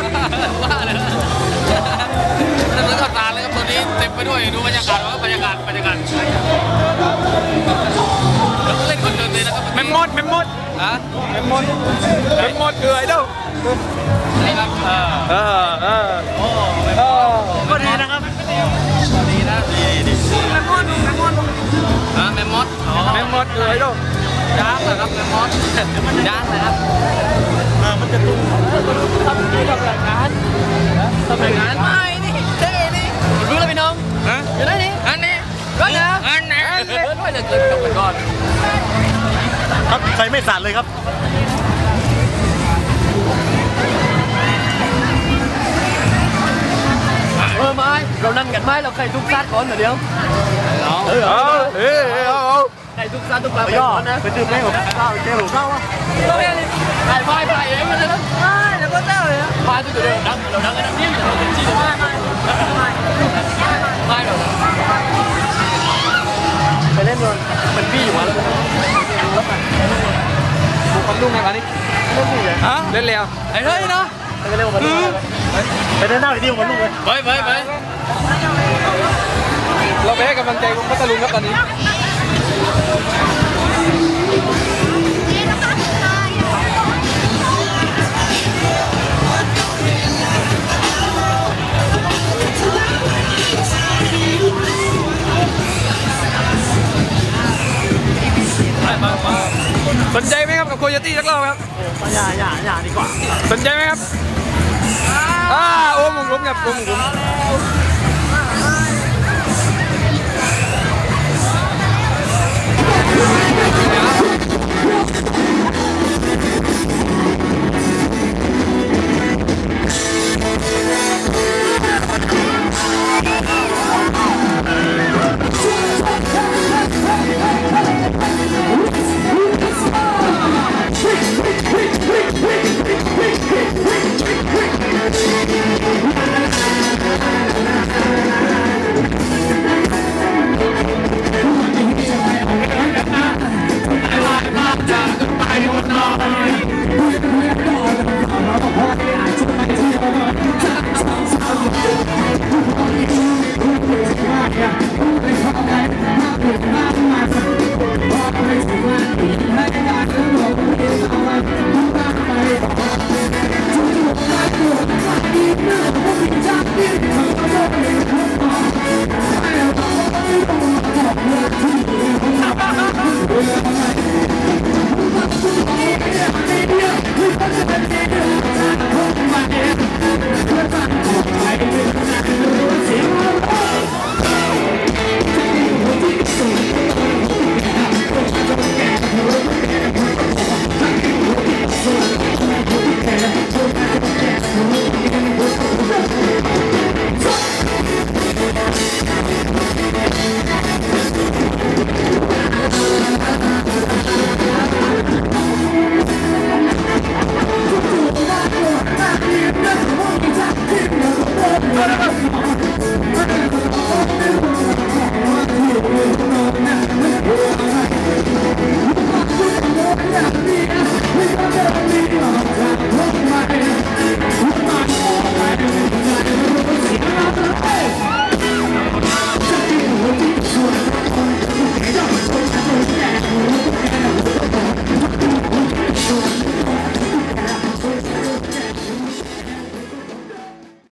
ดว่าเลยนะถนนข้าวสารเลยครับตอนนี้เต็มไปด้วยดูบรรยากาศว่าบรรยากาศบรรยากาศแล้วก็เล่นคนเดินเลยนะครับแมมมดแมมมดฮะแมมมดแมมมดคือไอดอลนี่ครับเออเออเออโอ้เออก็ดีนะครับดีนะดีดีแมมมอสแมมมอสฮะแมมมอสอ๋อแมมมดคือไอดอลจ้างเหรอครับแมมมอสจ้างนะครับ มันจะตุ้มทำที่ทำรายงานทำรายงานไม่นี่เท่นี่รู้แล้วพี่น้องฮะอยู่ไหนนี่อันนี้ก็นะอันไหนเดินด้วยเลยเกินกับไปก่อนครับใครไม่สั่นเลยครับเออไม่เรานั่งกันไหมเราใครทุกซาดก่อนเดี๋ยวเออเอาเอ้ยเอาเอาใครทุกซาดทุกปลาไปย่อก่อนนะไปดื่มแม่ของข้าวเจ้าของข้าววะก็ไม่ได้ไปไปไป ความนุ่มไงวะนี่นุ่มเลยฮะเล่นเร็วไอ้เฮ้ยเนาะไปเร็วกันไปเล่นหน้าที่ของนุ่มเลยไปไปไปเราไปให้กำลังใจวงพัทลุงครับตอนนี้สน กับโคโยตี้สักรอบครับอย่าอย่าอย่าดีกว่า สนใจไหมครับ อ่าโอ้มุงลุ้มครับโอ้มุงลุ้ม